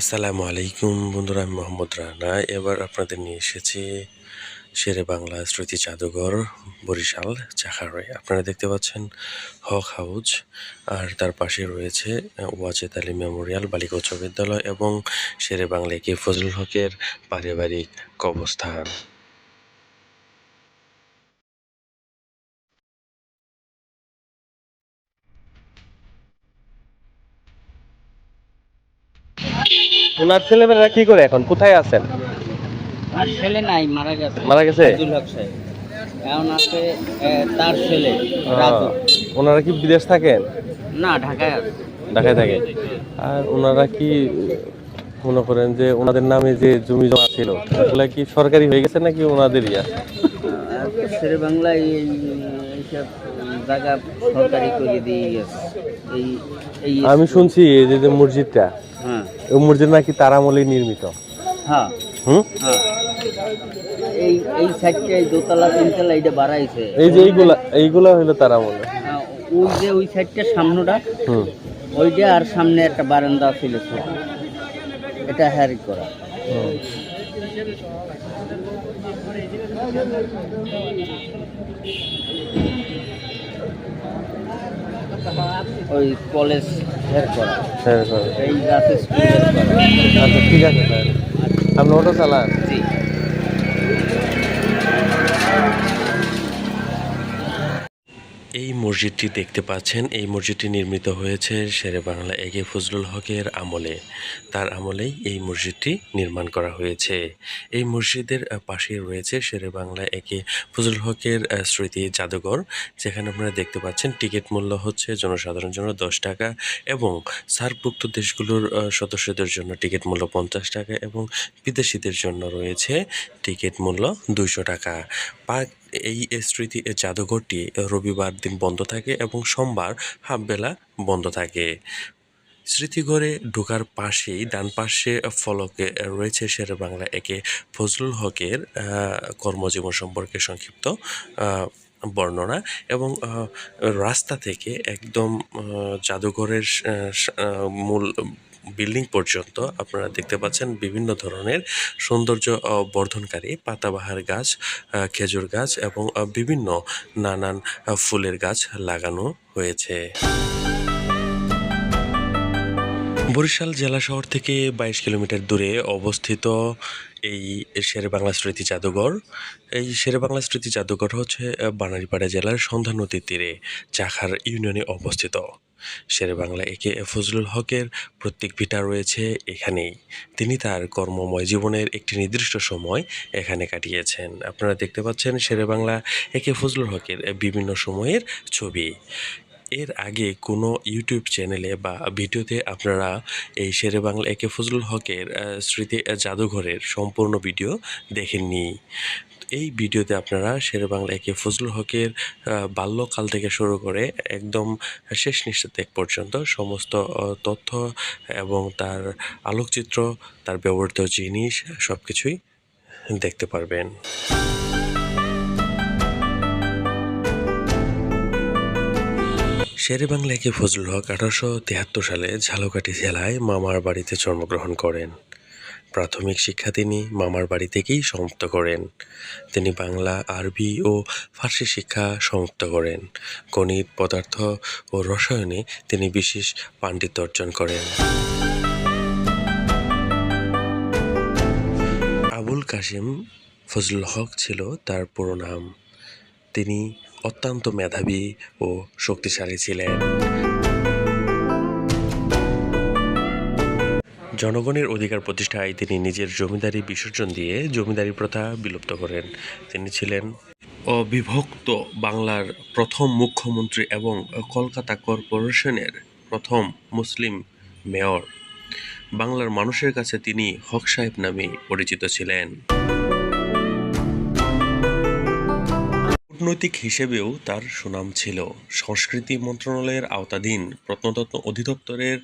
আসসালামু আলাইকুম বন্ধুরা, আমি মোহাম্মদ রানা। এবার আপনাদের নিয়ে এসেছি শেরে বাংলা স্মৃতি জাদুঘর, বরিশাল, চাখারয়। আপনারা দেখতে পাচ্ছেন হক হাউজ, আর তার পাশে রয়েছে ওয়াজেদ আলী মেমোরিয়াল, বালিকা উচ্চ বিদ্যালয় এবং শেরে বাংলা কে ফজলুল হকের পারিবারিক কবস্থান ওনার ছেলেমেয়েরা কি করে এখন? কোথায় আছেন? আর ছেলে নাই মারা গেছে। মারা গেছে? আব্দুল হক সাহেব। এখন আছে তার ছেলে রাজু। ওনারা কি বিদেশ থাকেন? না ঢাকায় আছে। ঢাকায় থাকে। আর ওনারা কি মনে করেন যে ওনাদের নামে যে জমি জমা ছিল এগুলা কি সরকারি হয়ে গেছে নাকি ওনাদের ইয়া আর তো শেরে বাংলায় এই এইসব জায়গা সরকারি করে দিয়ে গেছে এই এই আমি শুনছি এই যে যে মসজিদটা হ্যাঁ। ওই মসজিদ নাকি তার আমলে নির্মিত? হ্যাঁ। হুম? হ্যাঁ। এই এই সাইডটা দোতলা তিনতলা এটা বাড়াইছে। এই যে এইগুলা এইগুলা তার আমলে হ্যাঁ, ওই যে ওই সাইডটা সামনেটা হুম। ওইটা আর সামনে একটা বারান্দা ছিল এটা হ্যারি করা। হুম। ওই কলেজ হেয়ার করা। হ্যাঁ হ্যাঁ এই রাতে স্কুল আচ্ছা ঠিক আছে তাহলে। আপনি অটো চালান? জি। মসজিদটি দেখতে পাচ্ছেন। এই মসজিদটি নির্মিত হয়েছে শেরে বাংলা একে ফজলুল হকের আমলে। তার আমলেই এই মসজিদটি নির্মাণ করা হয়েছে। এই মসজিদের পাশেই রয়েছে শেরে বাংলা একে ফজলুল হকের স্মৃতি জাদুঘর। যেখানে আপনারা দেখতে পাচ্ছেন, টিকিট মূল্য হচ্ছে জনসাধারণের জন্য দশ টাকা এবং সার্কভুক্ত দেশগুলোর সদস্যদের জন্য টিকিট মূল্য পঞ্চাশ টাকা এবং বিদেশিদের জন্য রয়েছে টিকিট মূল্য দুইশো টাকা। পার্ক এই স্মৃতি জাদুঘরটি রবিবার দিন বন্ধ থাকে এবং সোমবার হাফবেলা বন্ধ থাকে। স্মৃতিঘরে ঢোকার পাশেই ডান পাশে ফলকে রয়েছে শের বাংলা একে ফজলুল হকের কর্মজীবন সম্পর্কে সংক্ষিপ্ত বর্ণনা এবং রাস্তা থেকে একদম জাদুঘরের মূল বিল্ডিং পর্যন্ত আপনারা দেখতে পাচ্ছেন বিভিন্ন ধরনের সৌন্দর্য বর্ধনকারী পাতাবাহার গাছ খেজুর গাছ এবং বিভিন্ন নানান ফুলের গাছ লাগানো হয়েছে। বরিশাল জেলা শহর থেকে বাইশ কিলোমিটার দূরে অবস্থিত এই শেরে বাংলা স্মৃতি জাদুঘর। এই শেরে বাংলা স্মৃতি জাদুঘর হচ্ছে বানারীপাড়া জেলার সন্ধ্যা নদীর তীরে, চাখার ইউনিয়নে অবস্থিত। শেরে বাংলা একে ফজলুল হকের প্রত্যেক ভিটা রয়েছে এখানেই। তিনি তার কর্মময় জীবনের একটি নির্দিষ্ট সময় এখানে কাটিয়েছেন। আপনারা দেখতে পাচ্ছেন শেরে বাংলা একে ফজলুল হকের বিভিন্ন সময়ের ছবি। এর আগে কোনো ইউটিউব চ্যানেলে বা ভিডিওতে আপনারা এই শেরে বাংলা একে ফজলুল হকের স্মৃতি জাদুঘরের সম্পূর্ণ ভিডিও দেখেননি। এই ভিডিওতে আপনারা শেরে বাংলা একে ফজলুল হকের বাল্যকাল থেকে শুরু করে একদম শেষ নিঃশ্বাস পর্যন্ত সমস্ত তথ্য এবং তার আলোকচিত্র, তার ব্যবহৃত জিনিস সব কিছুই দেখতে পারবেন। শেরে বাংলা একে ফজলুল হক আঠারোশো তিয়াত্তর সালে ঝালকাঠি জেলায় মামার বাড়িতে জন্মগ্রহণ করেন। প্রাথমিক শিক্ষা তিনি মামার বাড়ি থেকেই সমাপ্ত করেন। তিনি বাংলা, আরবি ও ফার্সি শিক্ষা সমাপ্ত করেন। গণিত, পদার্থ ও রসায়নে তিনি বিশেষ পাণ্ডিত্য অর্জন করেন। আবুল কাশিম ফজলুল হক ছিল তার পুরো নাম। তিনি অত্যন্ত মেধাবী ও শক্তিশালী ছিলেন। জনগণের অধিকার প্রতিষ্ঠায় তিনি নিজের জমিদারি বিসর্জন দিয়ে জমিদারি প্রথা বিলুপ্ত করেন। তিনি ছিলেন অবিভক্ত বাংলার প্রথম মুখ্যমন্ত্রী এবং কলকাতা কর্পোরেশনের প্রথম মুসলিম মেয়র। বাংলার মানুষের কাছে তিনি হক সাহেব নামে পরিচিত ছিলেন। কূটনৈতিক হিসেবেও তার সুনাম ছিল। সংস্কৃতি মন্ত্রণালয়ের আওতাধীন প্রত্নতত্ত্ব অধিদপ্তরের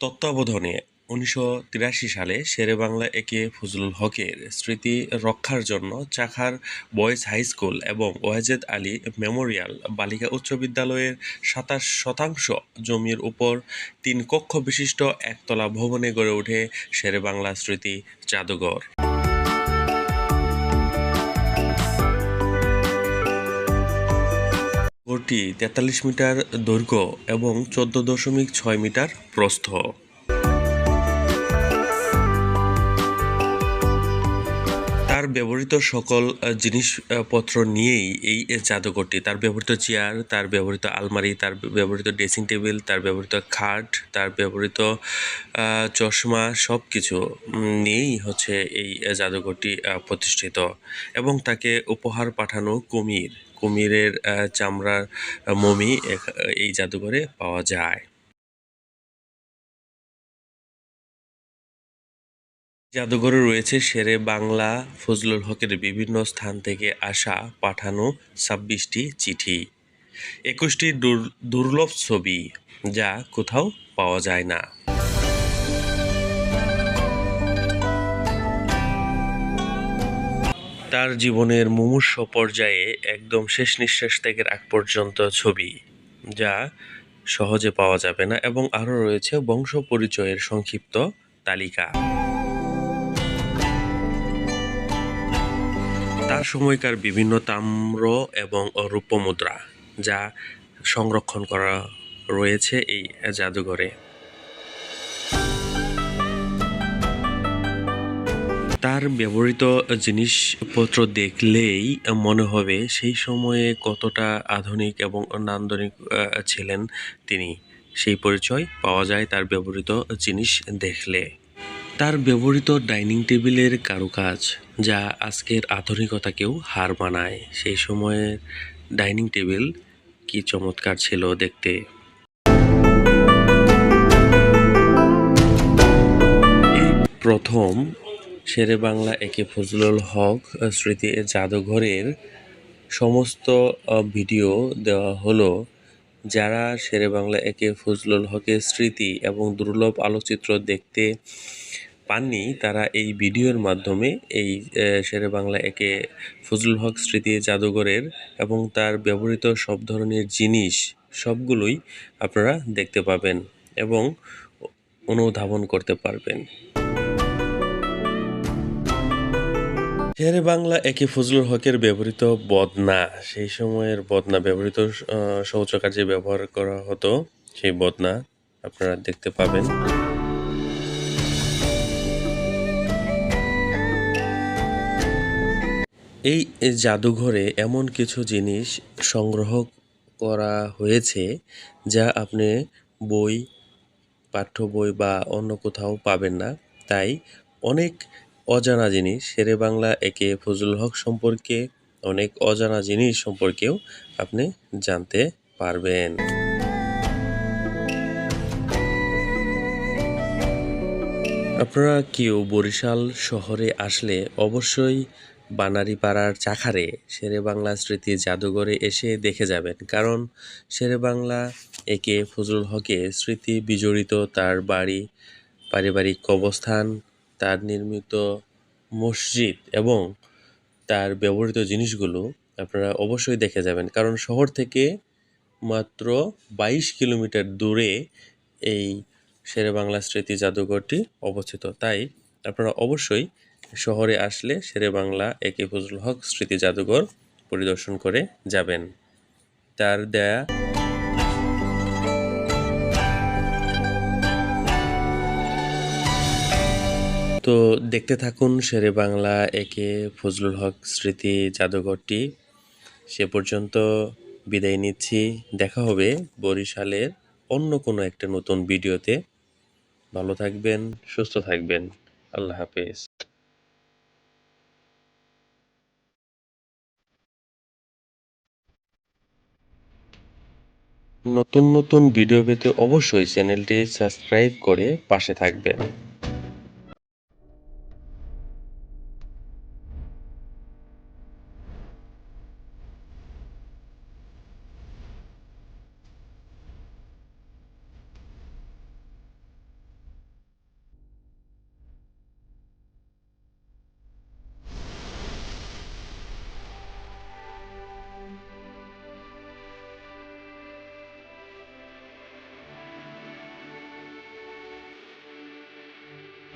তত্ত্বাবধানে উনিশশো তিরাশি সালে শেরে বাংলা একে ফজলুল হকের স্মৃতি রক্ষার জন্য চাখার বয়েজ হাই স্কুল এবং ওয়াজেদ আলী মেমোরিয়াল বালিকা উচ্চ বিদ্যালয়ের সাতাশ শতাংশ জমির উপর তিন কক্ষ বিশিষ্ট একতলা ভবনে গড়ে ওঠে শেরে বাংলা স্মৃতি জাদুঘর। ঘরটি তেতাল্লিশ মিটার দৈর্ঘ্য এবং চোদ্দ দশমিক ছয় মিটার প্রস্থ। তার ব্যবহৃত সকল জিনিসপত্র নিয়েই এই জাদুঘরটি। তার ব্যবহৃত চেয়ার, তার ব্যবহৃত আলমারি, তার ব্যবহৃত ড্রেসিং টেবিল, তার ব্যবহৃত খাট, তার ব্যবহৃত চশমা সব কিছু নিয়েই হচ্ছে এই জাদুঘরটি প্রতিষ্ঠিত এবং তাকে উপহার পাঠানো কুমির। কুমিরের চামড়ার মমি এই জাদুঘরে পাওয়া যায়। জাদুঘরে রয়েছে শেরে বাংলা, ফজলুল হকের বিভিন্ন স্থান থেকে আসা, পাঠানো ছাব্বিশটি চিঠি। একুশটি দুর- দুর্লভ ছবি যা কোথাও পাওয়া যায় না। তার জীবনের মুমূর্ষ পর্যায়ে একদম শেষ নিঃশ্বাস ত্যাগের আগ পর্যন্ত ছবি, যা সহজে পাওয়া যাবে না এবং আরও রয়েছে বংশ পরিচয়ের সংক্ষিপ্ত তালিকা। তার সময়কার বিভিন্ন তাম্র এবং রূপ্য মুদ্রা যা সংরক্ষণ করা রয়েছে এই জাদুঘরে। তার ব্যবহৃত জিনিসপত্র দেখলেই মনে হবে সেই সময়ে কতটা আধুনিক এবং নান্দনিক ছিলেন তিনি। সেই পরিচয় পাওয়া যায় তার ব্যবহৃত জিনিস দেখলে। তার ব্যবহৃত ডাইনিং টেবিলের কারুকাজ, যা আজকের আধুনিকতাকেও হার মানায়। সেই সময়ের ডাইনিং টেবিল কি চমৎকার ছিল দেখতে। প্রথম শেরে বাংলা একে ফজলুল হক স্মৃতি জাদুঘরের সমস্ত ভিডিও দেওয়া হলো। যারা শেরে বাংলা একে ফজলুল হকের স্মৃতি এবং দুর্লভ আলোকচিত্র দেখতে পাননি, তারা এই ভিডিওর মাধ্যমে এই শেরে বাংলা একে ফজলুল হক, স্মৃতি জাদুঘরের এবং তার ব্যবহৃত সব ধরনের জিনিস সবগুলোই আপনারা দেখতে পাবেন এবং অনুধাবন করতে পারবেন। শেরে বাংলা একে ফজলুল হকের ব্যবহৃত বদনা। সেই সময়ের বদনা ব্যবহৃত শৌচকার্যে ব্যবহার করা হতো সেই বদনা। আপনারা দেখতে পাবেন। এই জাদুঘরে এমন কিছু জিনিস সংগ্রহ করা হয়েছে যা আপনি বই, পাঠ্য বই বা অন্য কোথাও পাবেন না। তাই অনেক অজানা জিনিস শেরে বাংলা একে ফজলুল হক সম্পর্কে, অনেক অজানা জিনিস সম্পর্কেও আপনি জানতে পারবেন। আপনারা কেউ বরিশাল শহরে আসলে অবশ্যই বানারীপাড়ার চাখারে শেরে বাংলা স্মৃতি জাদুঘরে এসে দেখে যাবেন। কারণ শেরে বাংলা একে ফজলুল হকে স্মৃতি বিজড়িত তার বাড়ি, পারিবারিক কবস্থান তার নির্মিত মসজিদ এবং তার ব্যবহৃত জিনিসগুলো আপনারা অবশ্যই দেখে যাবেন। কারণ শহর থেকে মাত্র বাইশ কিলোমিটার দূরে এই শেরে বাংলা স্মৃতি জাদুঘরটি অবস্থিত। তাই আপনারা অবশ্যই শহরে আসলে শেরে বাংলা একে ফজলুল হক স্মৃতি জাদুঘর পরিদর্শন করে যাবেন। তার দেয়া তো দেখতে থাকুন শেরে বাংলা, একে ফজলুল হক স্মৃতি জাদুঘরটি। সে পর্যন্ত বিদায় নিচ্ছি। দেখা হবে বরিশালের অন্য কোনো একটা নতুন ভিডিওতে। ভালো থাকবেন, সুস্থ থাকবেন। আল্লাহ হাফেজ। নতুন নতুন ভিডিও পেতে অবশ্যই চ্যানেলটি সাবস্ক্রাইব করে পাশে থাকবেন।